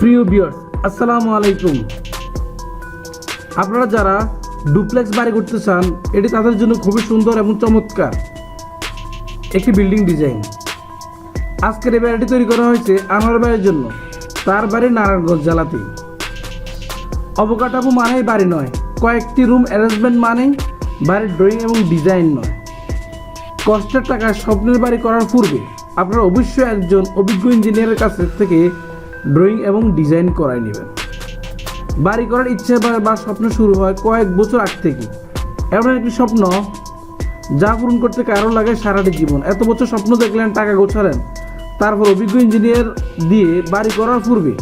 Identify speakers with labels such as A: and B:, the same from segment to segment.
A: প্রিয় বিয়ার্স আসসালামু আলাইকুম। আপনারা যারা ডুপ্লেক্স বাড়ি করতে চান, এটি তাদের জন্য খুবই সুন্দর এবং চমৎকার একটি বিল্ডিং ডিজাইন আজকের এই বাড়িটি তৈরি করা হয়েছে আমার বাড়ির জন্য। তার বাড়ি নারায়ণগঞ্জ জেলাতেই অবকাঠামো মানেই বাড়ি নয়, কয়েকটি রুম অ্যারেঞ্জমেন্ট মানে বাড়ির ড্রয়িং এবং ডিজাইন নয়। কষ্টের টাকায় স্বপ্নের বাড়ি করার পূর্বে আপনারা অবশ্যই একজন অভিজ্ঞ ইঞ্জিনিয়ারের কাছ থেকে ড্রয়িং এবং ডিজাইন করাই নেবেন। বাড়ি করার ইচ্ছে বা স্বপ্ন শুরু হয় কয়েক বছর আগ থেকে। এমন একটি স্বপ্ন যা পূরণ করতে কারও লাগে সারাটি জীবন। এত বছর স্বপ্ন দেখলেন, টাকা গোছালেন। তারপর অভিজ্ঞ ইঞ্জিনিয়ার দিয়ে বাড়ি করার পূর্বে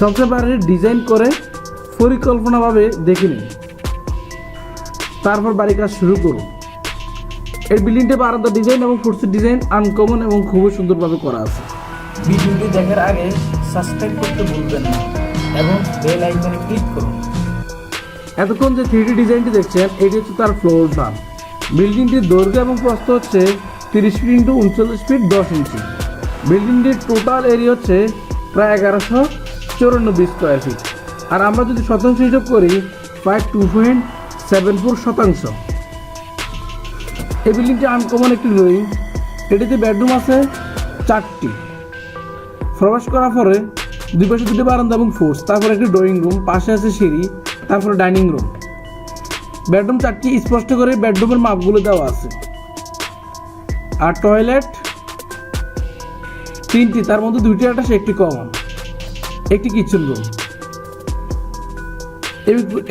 A: সবচেয়ে বাড়ির ডিজাইন করে পরিকল্পনাভাবে দেখে নিন। তারপর বাড়ি কাজ শুরু করুন। এই বিল্ডিংটা বারান্দা ডিজাইন এবং ফুটসের ডিজাইন আনকমন এবং খুবই সুন্দরভাবে করা আছে। ভিডিওটি দেখার আগে সাবস্ক্রাইব করতে ভুলবেন না এবং বেল আইকনে ক্লিক করুন। এতক্ষণ যে থ্রিডি ডিজাইনটি দেখছেন, এটি হচ্ছে তার ফ্লোর প্ল্যান বিল্ডিংটির দৈর্ঘ্য এবং প্রস্থ হচ্ছে তিরিশ ফিট ইন্টু উনচল্লিশ ফিট দশ ইঞ্চি বিল্ডিংটির টোটাল এরিয়া হচ্ছে প্রায় এগারোশো চৌরানব্বই স্কোয়ার ফিট আর আমরা যদি শতাংশ হিসাব করি প্রায় টু পয়েন্ট সেভেন ফোর শতাংশ। এই বিল্ডিংটি আনকমন একটি ড্রয়িং এটিতে বেডরুম আছে চারটি। প্রবেশ করার পরে দুই পাশে দুটি বারান্দা এবং ফোর্স তারপরে একটি ড্রয়িং রুম পাশে আছে সিঁড়ি, তারপরে ডাইনিং রুম বেডরুম চারটি স্পষ্ট করে বেডরুমের মাপগুলো দেওয়া আছে। আর টয়লেট তিনটি, তার মধ্যে দুইটি আটাশ একটি কমন একটি কিচেন রুম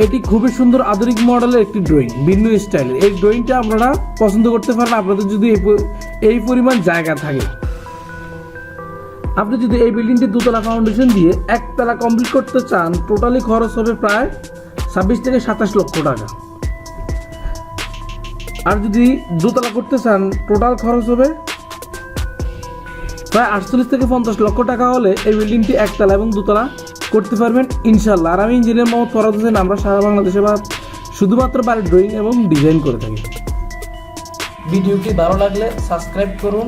A: এটি খুবই সুন্দর আধুনিক মডেলের একটি ড্রয়িং ভিন্ন স্টাইলের এই ড্রয়িংটা আপনারা পছন্দ করতে পারেন, আপনাদের যদি এই পরিমাণ জায়গা থাকে। আপনি যদি এই বিল্ডিংটি দুতলা ফাউন্ডেশন দিয়ে একতলা কমপ্লিট করতে চান টোটালি খরচ হবে প্রায় ছাব্বিশ থেকে সাতাশ লক্ষ টাকা। আর যদি দুতলা করতে চান টোটাল খরচ হবে প্রায় আটচল্লিশ থেকে পঞ্চাশ লক্ষ টাকা হলে এই বিল্ডিংটি একতলা এবং দুতলা করতে পারবেন ইনশাল্লাহ আর আমি ইঞ্জিনিয়ার মোহাম্মদ ফরাদ হোসেন, আমরা সারা বাংলাদেশে বা শুধুমাত্র বাড়ির ড্রয়িং এবং ডিজাইন করে থাকি। ভিডিওটি ভালো লাগলে সাবস্ক্রাইব করুন